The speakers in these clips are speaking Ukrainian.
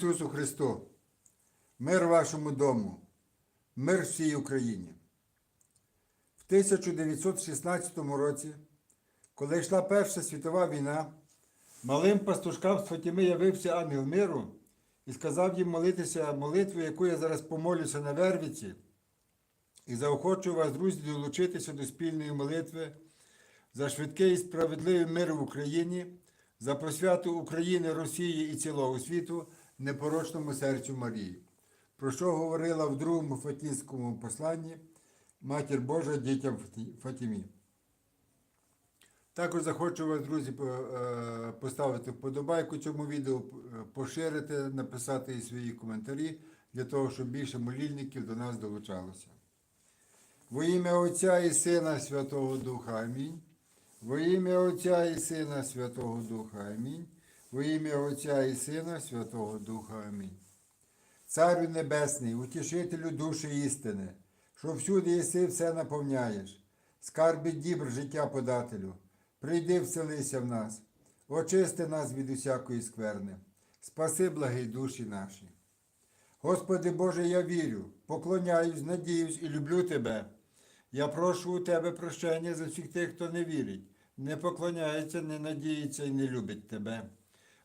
Ісусу Христу, мир вашому дому, мир всій Україні. В 1916 році, коли йшла Перша світова війна, малим пастушкам з Фатіми явився ангел миру і сказав їм молитися молитву, яку я зараз помолюся на Вервіці, і заохочую вас, друзі, долучитися до спільної молитви за швидкий і справедливий мир в Україні, за просвяту України, Росії і цілого світу непорочному серцю Марії, про що говорила в другому Фатінському посланні Матір Божа дітям Фатімі. Також захочу вас, друзі, е, поставити вподобайку цьому відео, е, поширити, написати і свої коментарі для того, щоб більше молільників до нас долучалося. Во ім'я Отця і Сина Святого Духа Амінь. Во ім'я Отця і Сина Святого Духа Амінь. Во ім'я Отця і Сина Святого Духа Амінь. Царю Небесний, утішителю душі істини, що всюди єси все наповняєш, скарби дібр життя подателю, прийди вселися в нас, очисти нас від усякої скверни, спаси благий душі наші. Господи Боже, я вірю, поклоняюсь, надіюсь і люблю Тебе. Я прошу у Тебе прощення за всіх тих, хто не вірить, не поклоняється, не надіється і не любить Тебе.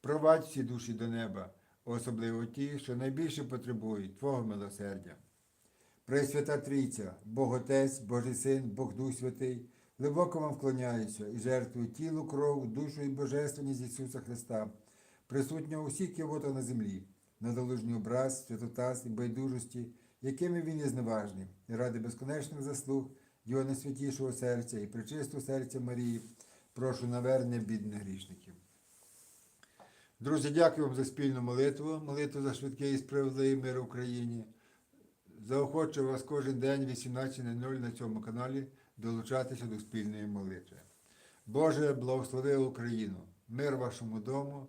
провадь всі душі до неба, особливо ті, що найбільше потребують Твого милосердя. Пресвята Трійця, Бог Отець, Божий Син, Бог Дух Святий, глибоко вам вклоняюся і жертвую тіло, кров, душу і божественність Ісуса Христа, присутнього у всіх кивотах на землі, надолужній образ, святотаз і байдужості, якими він є зневажний, і ради безконечних заслуг Його найсвятішого серця і причистого серця Марії, прошу навернення бідних грішників. Друзі, дякую вам за спільну молитву, молитву за швидкий і справедливий мир в Україні. Заохочу вас кожен день 18.00 на цьому каналі долучатися до спільної молитви. Боже, благослови Україну, мир вашому дому,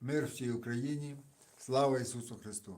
мир всій Україні, слава Ісусу Христу!